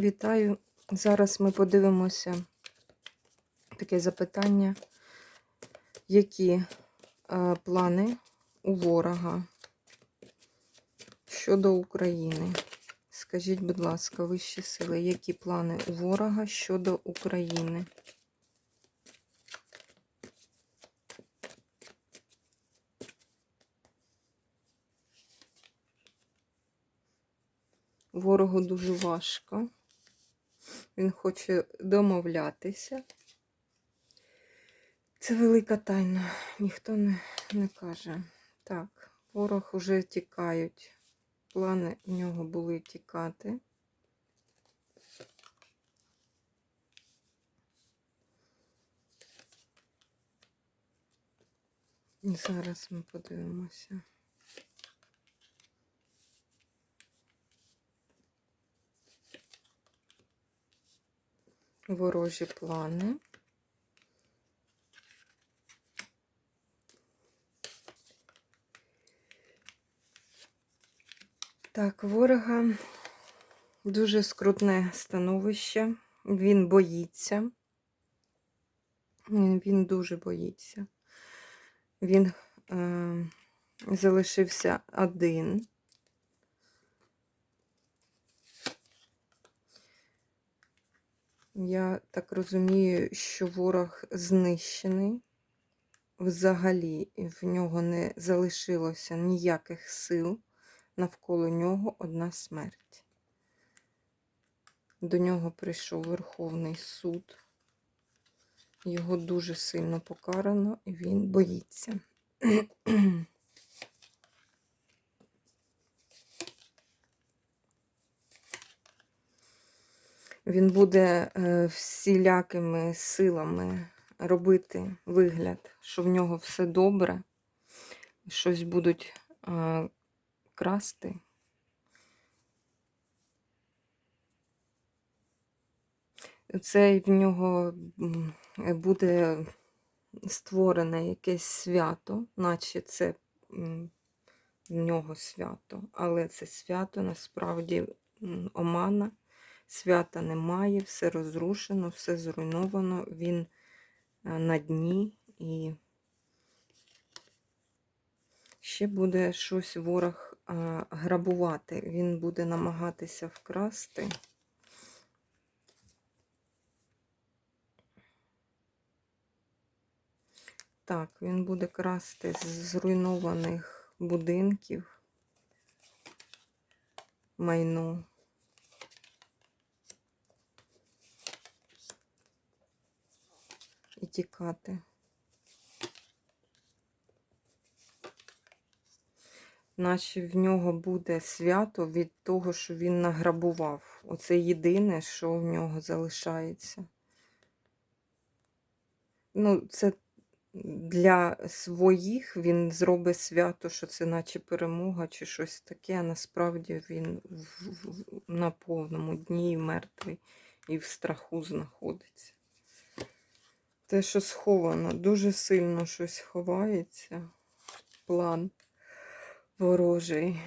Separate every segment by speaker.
Speaker 1: Вітаю. Зараз ми подивимося таке запитання. Які е, плани у ворога щодо України? Скажіть, будь ласка, вищі сили, які плани у ворога щодо України? Ворогу дуже важко. Він хоче домовлятися. Це велика тайна, ніхто не, не каже. Так, ворог уже тікають. Плани в нього були тікати. Зараз ми подивимося. Ворожі плани. Так, ворога дуже скрутне становище. Він боїться. Він, дуже боїться. Він е, залишився один. Я так розумію, що ворог знищений. Взагалі в нього не залишилося ніяких сил. Навколо нього одна смерть. До нього прийшов Верховний суд. Його дуже сильно покарано, і він боїться. Він буде е, всілякими силами робити вигляд, що в нього все добре, щось будуть е, красти. Це в нього буде створене якесь свято, наче це в нього свято, але це свято насправді омана. Свята немає, все розрушено, все зруйновано, він е, на дні і ще буде щось ворог грабувати. Він буде намагатися вкрасти. Так, він буде красти з зруйнованих будинків майно. І тікати. Наче в нього буде свято від того, що він награбував. Оце єдине, що в нього залишається. Ну, це для своїх він зробить свято, що це наче перемога чи щось таке, а насправді він в, в, на повному дні і мертвий і в страху знаходиться. Те, що сховано, дуже сильно щось ховається. План ворожий.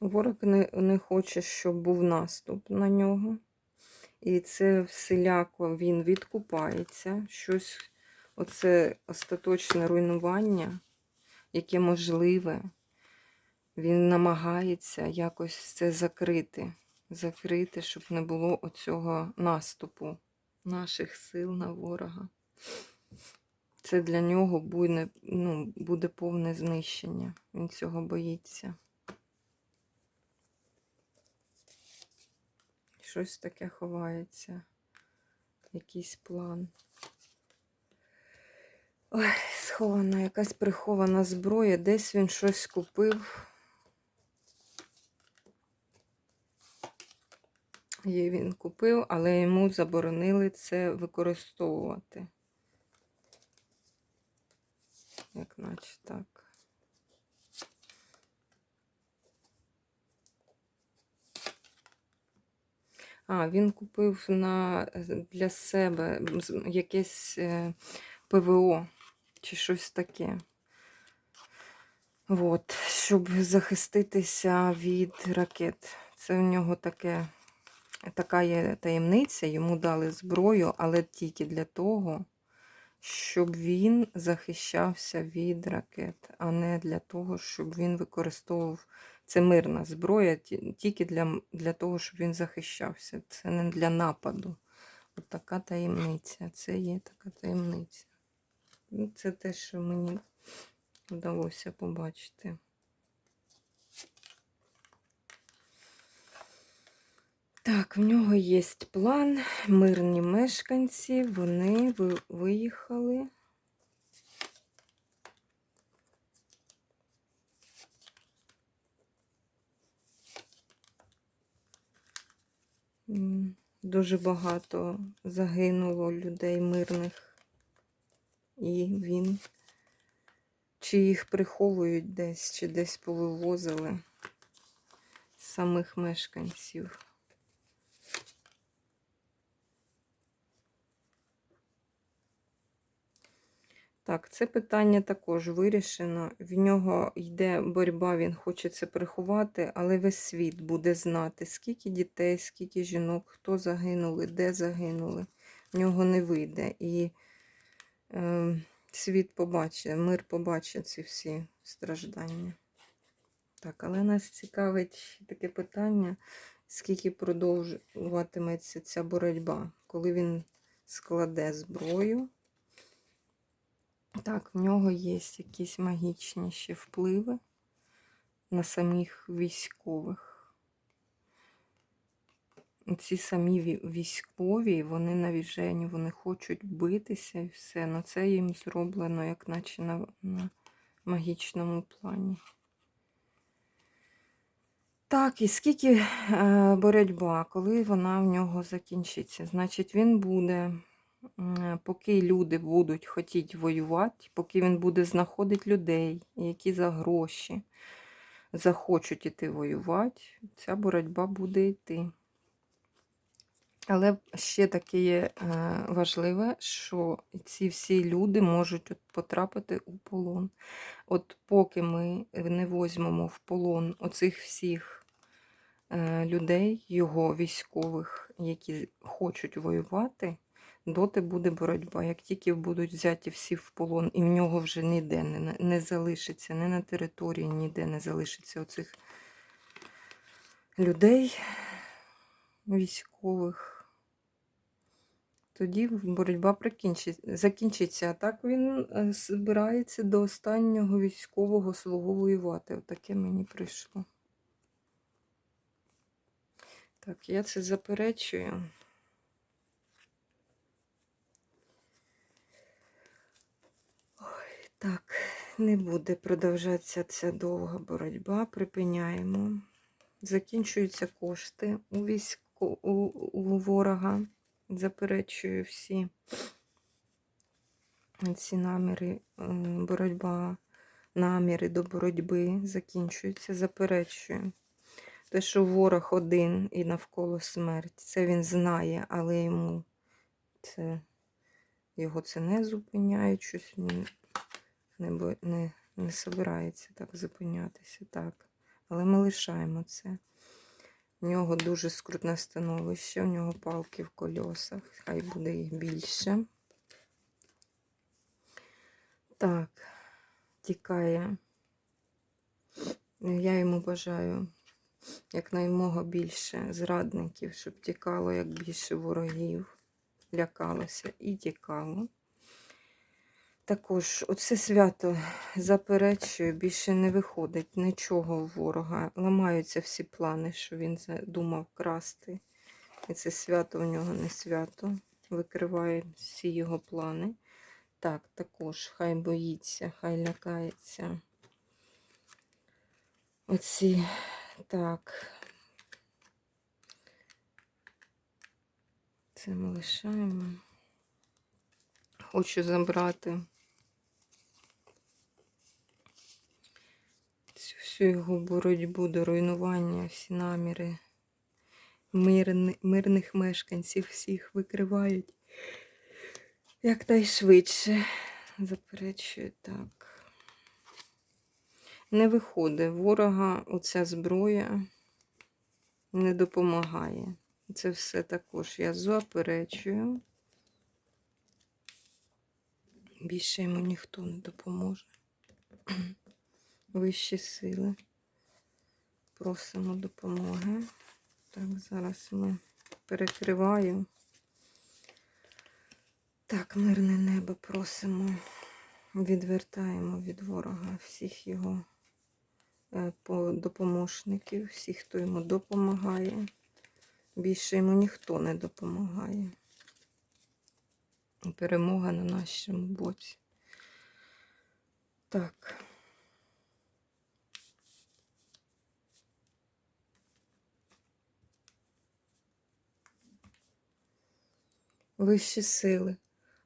Speaker 1: Ворог не, не хоче, щоб був наступ на нього. І це всіляко він відкупається. Щось, оце остаточне руйнування, яке можливе. Він намагається якось це закрити. Закрити, щоб не було оцього наступу наших сил на ворога. Це для нього буде, ну, буде повне знищення. Він цього боїться. Щось таке ховається. Якийсь план. Ой, схована, якась прихована зброя. Десь він щось купив. Її він купив, але йому заборонили це використовувати. Як наче так. А, він купив на, для себе якесь е, ПВО чи щось таке. От, щоб захиститися від ракет. Це в нього таке, така є таємниця. Йому дали зброю, але тільки для того, щоб він захищався від ракет, а не для того, щоб він використовував це мирна зброя тільки для, для того, щоб він захищався. Це не для нападу. От така таємниця. Це є така таємниця. Ну, Це те, що мені вдалося побачити. Так, в нього є план. Мирні мешканці, вони виїхали. Дуже багато загинуло людей мирних. І він чи їх приховують десь, чи десь повивозили самих мешканців. Так, це питання також вирішено. В нього йде боротьба, він хоче це приховати, але весь світ буде знати, скільки дітей, скільки жінок, хто загинули, де загинули. В нього не вийде. І світ побачить, мир побачить ці всі страждання. Так, але нас цікавить таке питання, скільки продовжуватиметься ця боротьба, коли він складе зброю. Так, в нього є якісь магічні ще впливи на самих військових. Ці самі військові, вони навіжені, вони хочуть битися і все. але це їм зроблено, як наче на, на магічному плані. Так, і скільки е, боротьба, коли вона в нього закінчиться? Значить, він буде, поки люди будуть хотіти воювати, поки він буде знаходити людей, які за гроші захочуть іти воювати, ця боротьба буде йти. Але ще таке є е, важливе, що ці всі люди можуть потрапити у полон. От поки ми не візьмемо в полон оцих всіх е, людей, його військових, які хочуть воювати, доти буде боротьба. Як тільки будуть взяті всі в полон, і в нього вже ніде не, не залишиться, не на території ніде не залишиться оцих людей військових. Тоді боротьба закінчиться. А так він е, збирається до останнього військового свого воювати. Отаке мені прийшло. Так, я це заперечую. Ой, так, не буде продовжатися ця довга боротьба. Припиняємо. Закінчуються кошти у військо... у, у ворога. Заперечую всі ці наміри, е, боротьба, наміри до боротьби закінчуються. Заперечую. Те, що ворог один і навколо смерть, це він знає, але йому це його це не зупиняє, щось він не, не, не собирається так зупинятися. Так. Але ми лишаємо це. У нього дуже скрутне становище, у нього палки в кольосах, хай буде їх більше. Так, тікає. Я йому бажаю якнаймога більше зрадників, щоб тікало як більше ворогів, лякалося і тікало. Також оце свято заперечую, більше не виходить нічого у ворога. Ламаються всі плани, що він думав красти. І це свято у нього не свято. Викриває всі його плани. Так, також хай боїться, хай лякається. Оці, так. Це ми лишаємо. Хочу забрати всю його боротьбу до руйнування, всі наміри мирни, мирних мешканців всіх викривають. Якнайшвидше. Заперечую так. Не виходить. Ворога оця зброя не допомагає. Це все також я заперечую. Більше йому ніхто не допоможе. Вищі сили. Просимо допомоги. Так, зараз ми перекриваю. Так, мирне небо просимо. Відвертаємо від ворога всіх його е, по- допомощників, всіх, хто йому допомагає. Більше йому ніхто не допомагає. Перемога на нашому боці. Так. Вищі сили,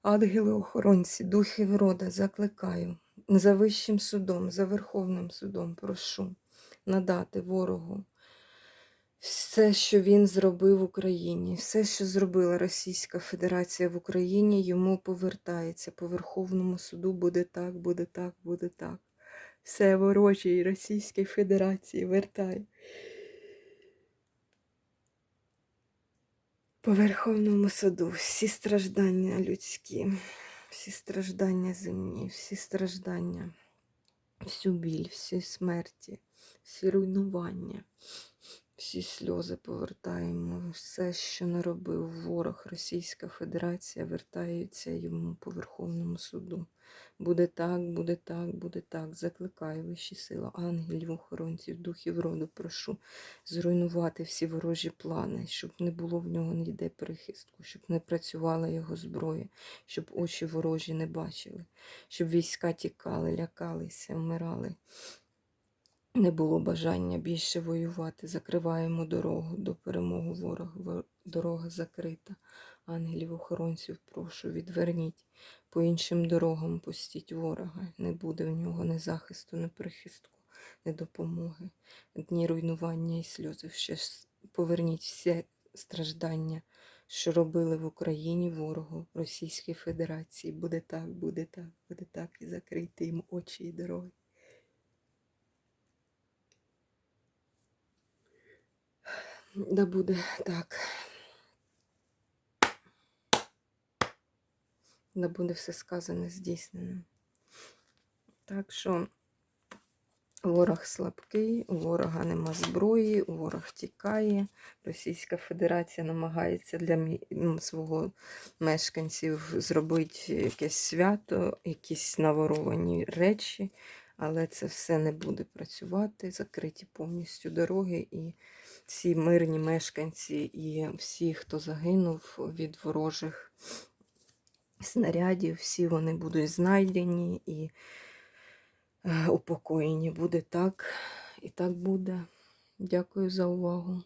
Speaker 1: ангели-охоронці, духів рода, закликаю за Вищим судом, за Верховним судом прошу надати ворогу все, що він зробив в Україні, все, що зробила Російська Федерація в Україні, йому повертається. По Верховному суду буде так, буде так, буде так. Все ворожій Російській Федерації вертай. По Верховному суду. Всі страждання людські, всі страждання земні, всі страждання, всю біль, всі смерті, всі руйнування, всі сльози повертаємо. Все, що наробив ворог Російська Федерація, вертається йому по Верховному суду. Буде так, буде так, буде так. Закликаю вищі сили, ангелів, охоронців, духів роду, прошу зруйнувати всі ворожі плани, щоб не було в нього ніде перехистку, щоб не працювала його зброя, щоб очі ворожі не бачили, щоб війська тікали, лякалися, вмирали. Не було бажання більше воювати. Закриваємо дорогу до перемоги ворога. Дорога закрита. Ангелів охоронців, прошу, відверніть. По іншим дорогам пустіть ворога. Не буде в нього ні захисту, ні прихистку, ні допомоги. Дні руйнування і сльози. Ще поверніть всі страждання, що робили в Україні ворогу Російській Федерації. Буде так, буде так, буде так. І закрийте їм очі і дороги. Да буде так. Да буде все сказане здійснено. Так що ворог слабкий, у ворога нема зброї, ворог тікає. Російська Федерація намагається для свого мешканців зробити якесь свято, якісь наворовані речі, але це все не буде працювати. Закриті повністю дороги і всі мирні мешканці і всі, хто загинув від ворожих снарядів, всі вони будуть знайдені і е, упокоєні. Буде так, і так буде. Дякую за увагу.